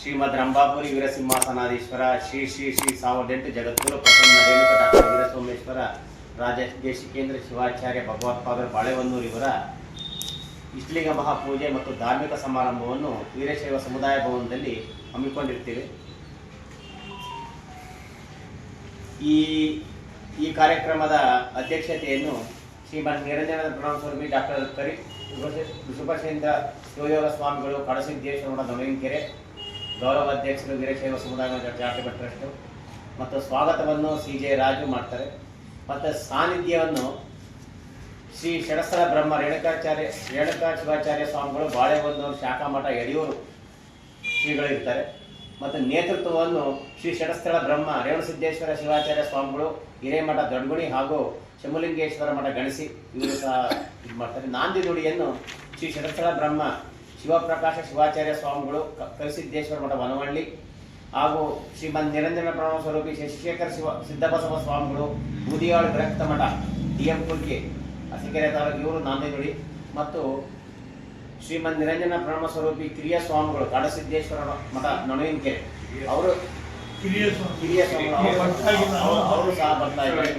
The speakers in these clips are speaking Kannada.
ಶ್ರೀಮದ್ ರಂಭಾಪುರಿ ವೀರಸಿಂಹಾಸನಾಧೀಶ್ವರ, ಶ್ರೀ ಶ್ರೀ ಶ್ರೀ ಸಾವಿರದ ಜಗದ್ಗುರು ಪ್ರಸನ್ನ ರೇಣುಕ ಡಾಕ್ಟರ್ ವೀರಸೋಮೇಶ್ವರ ರಾಜದೇಶಿಕೇಂದ್ರ ಶಿವಾಚಾರ್ಯ ಭಗವತ್ಪಾದರ ಬಾಳೆಹೊನ್ನೂರು ಇವರ ಇಷ್ಟಲಿಂಗ ಮಹಾಪೂಜೆ ಮತ್ತು ಧಾರ್ಮಿಕ ಸಮಾರಂಭವನ್ನು ವೀರಶೈವ ಸಮುದಾಯ ಭವನದಲ್ಲಿ ಹಮ್ಮಿಕೊಂಡಿರ್ತೀವಿ. ಈ ಈ ಕಾರ್ಯಕ್ರಮದ ಅಧ್ಯಕ್ಷತೆಯನ್ನು ಶ್ರೀಮನ್ ನಿರಂಜನ ಪ್ರಣವಸ್ವಾಮಿ ಡಾಕ್ಟರ್ ಕರಿ ಸುಭಾಷೇಂದ್ರ ಶಿವಯೋಗ ಸ್ವಾಮಿಗಳು ಕಡಸಿದ್ದೇಶ್ವರ ನವೀನ್ಕೆರೆ ಗೌರವ ಅಧ್ಯಕ್ಷರು ವೀರಶೈವ ಸಮುದಾಯ ಚಾರಿಟಬಲ್ ಟ್ರಸ್ಟ್ ಮತ್ತು ಸ್ವಾಗತವನ್ನು ಸಿ ಜೆ ರಾಜು ಮಾಡ್ತಾರೆ. ಮತ್ತು ಸಾನ್ನಿಧ್ಯವನ್ನು ಶ್ರೀ ಷಡಸ್ಥರ ಬ್ರಹ್ಮ ರೇಣುಕಾಚಾರ್ಯ, ರೇಣುಕಾ ಶಿವಾಚಾರ್ಯ ಸ್ವಾಮಿಗಳು ಬಾಳೆಹೊನ್ನೂರು ಶಾಖಾ ಮಠ ಯಡಿಯೂರು ಶ್ರೀಗಳಿರ್ತಾರೆ ಮತ್ತು ನೇತೃತ್ವವನ್ನು ಶ್ರೀ ಷಡಸ್ಥಳ ಬ್ರಹ್ಮ ರೇಣುಸಿದ್ದೇಶ್ವರ ಶಿವಾಚಾರ್ಯ ಸ್ವಾಮಿಗಳು ಹಿರೇಮಠ ದೊಡ್ಗುಣಿ ಹಾಗೂ ಶಂಭುಲಿಂಗೇಶ್ವರ ಮಠ ಗಣಿಸಿ ಇವರು ಸಹ ಇದು ಮಾಡ್ತಾರೆ ನಾಂದಿ ನುಡಿಯನ್ನು ಶ್ರೀ ಷಡಸ್ಥಳ ಬ್ರಹ್ಮ ಶಿವಪ್ರಕಾಶ ಶಿವಾಚಾರ್ಯ ಸ್ವಾಮಿಗಳು ಕಲಿಸಿದ್ದೇಶ್ವರ ಮಠ ವನವಳ್ಳಿ ಹಾಗೂ ಶ್ರೀಮನ್ ನಿರಂಜನ ಪ್ರಣವ ಸ್ವರೂಪಿ ಶಶಿಶೇಖರ ಶಿವ ಸಿದ್ದಬಸವ ಸ್ವಾಮಿಗಳು ಬೂದಿಯಾಳು ವಿರಕ್ತ ಮಠ ಡಿ ಎಂ ಕುಲ್ಕೆ ಅಸಿಕೆರೆ ತಾಲೂಕು ಇವರು ನಾಂದಿ ನುಡಿ ಮತ್ತು ಶ್ರೀಮನ್ ನಿರಂಜನ ಪ್ರಣವ ಸ್ವರೂಪಿ ಕಿರಿಯ ಸ್ವಾಮಿಗಳು ಕಾಡಸಿದ್ದೇಶ್ವರ ಮಠ ನೊಣವಿನಕೆರೆ ಅವರು ಕಿರಿಯ ಅವರು- ಸಹ ಬರ್ತಾ ಇದ್ದಾರೆ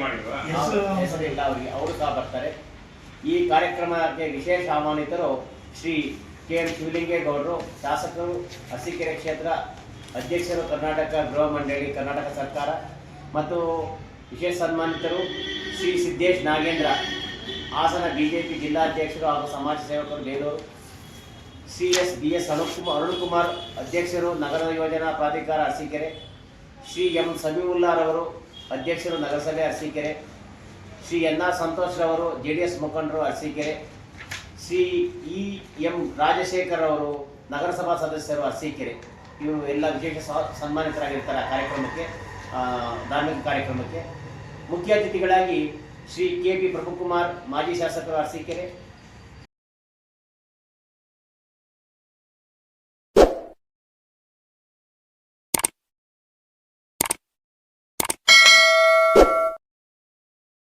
ಹೆಸರು- ಅವ್ರ ಹೆಸರಿಲ್ಲ ಅವರಿಗೆ. ಅವರು ಸಹ ಬರ್ತಾರೆ. ಈ ಕಾರ್ಯಕ್ರಮಕ್ಕೆ ವಿಶೇಷ ಆಹ್ವಾನಿತರು ಶ್ರೀ ಕೆ ಎಂ ಶಿವಲಿಂಗೇಗೌಡರು ಶಾಸಕರು, ಅರಸೀಕೆರೆ ಕ್ಷೇತ್ರ ಅಧ್ಯಕ್ಷರು, ಕರ್ನಾಟಕ ಗೃಹ ಮಂಡಳಿ, ಕರ್ನಾಟಕ ಸರ್ಕಾರ ಮತ್ತು ವಿಶೇಷ ಸನ್ಮಾನಿತರು ಶ್ರೀ ಸಿದ್ದೇಶ್ ನಾಗೇಂದ್ರ, ಹಾಸನ ಬಿಜೆಪಿ ಜಿಲ್ಲಾಧ್ಯಕ್ಷರು ಹಾಗೂ ಸಮಾಜ ಸೇವಕರು Belur. C S B S Arunkumar Arunkumar ಅಧ್ಯಕ್ಷರು ನಗರ ಯೋಜನಾ ಪ್ರಾಧಿಕಾರ ಅರಸೀಕೆರೆ. ಶ್ರೀ ಎಂ ಸಮೀವುಲ್ಲಾರವರು ಅಧ್ಯಕ್ಷರು ನಗರಸಭೆ ಅರಸೀಕೆರೆ. ಶ್ರೀ ಎನ್ ಆರ್ ಸಂತೋಷ್ರವರು ಜೆ ಡಿ ಎಸ್ ಮುಖಂಡರು ಅರಸೀಕೆರೆ. ಶ್ರೀ ಇ ಎಂ ರಾಜಶೇಖರ್ ಅವರು ನಗರಸಭಾ ಸದಸ್ಯರು ಅರಸೀಕೆರೆ ಇವರು ಎಲ್ಲ ವಿಶೇಷ ಸನ್ಮಾನಿತರಾಗಿರ್ತಾರೆ ಆ ಕಾರ್ಯಕ್ರಮಕ್ಕೆ ಧಾರ್ಮಿಕ ಕಾರ್ಯಕ್ರಮಕ್ಕೆ. ಮುಖ್ಯ ಅತಿಥಿಗಳಾಗಿ ಶ್ರೀ ಕೆ ಪಿ ಪ್ರಭುಕುಮಾರ್, ಮಾಜಿ ಶಾಸಕರು ಅರಸೀಕೆರೆ